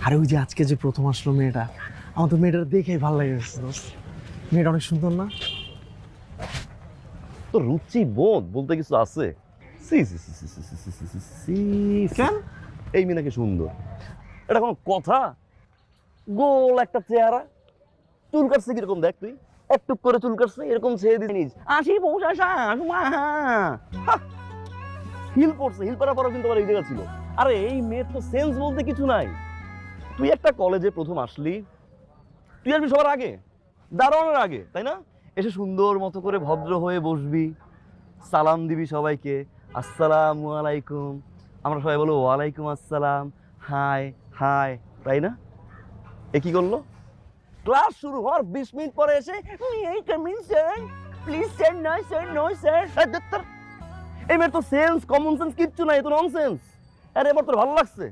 আরে ওই যে আজকে যে প্রথম আসলো মেয়েটা আমার তো মেয়েটা দেখেই ভালো লাগে মেয়েটা অনেক সুন্দর না তো রুচি বোধ বলতে কিছু আছে সি সি সি সি সি সি সি সি সি সি কেন? এই মিনাকে সুন্দর এটা কোনো কথা গোল একটা চেহারা চুল কাটছে কীরকম দেখ তুই একটু করে চুল কাটছে এরকম ছেড়ে দিয়ে নিস আসি পৌঁছা শাস হিল পড়ছে হিল পরা পরা কিন্তু আবার এই জায়গা ছিল আরে এই মেয়ের তো সেন্স বলতে কিছু নাই তুই একটা কলেজে প্রথম আসলি, তুই আসবি সবার আগে, দারোয়ানের আগে, তাই না? এসে সুন্দর মতো করে ভদ্র হয়ে বসবি, সালাম দিবি সবাইকে, আসসালামু আলাইকুম। আমরা সবাই বলব, ওয়ালাইকুম আসসালাম, হাই হাই, তাই না? এ কি করল? ক্লাস শুরু হওয়ার বিশ মিনিট পরে এসে এই coming sir please sir, no sir no sir. এই মেয়ের তো সেন্স কমন সেন্স কিচ্ছু নাই তো তো ননসেন্স আরে, এবার তোর ভালো লাগছে?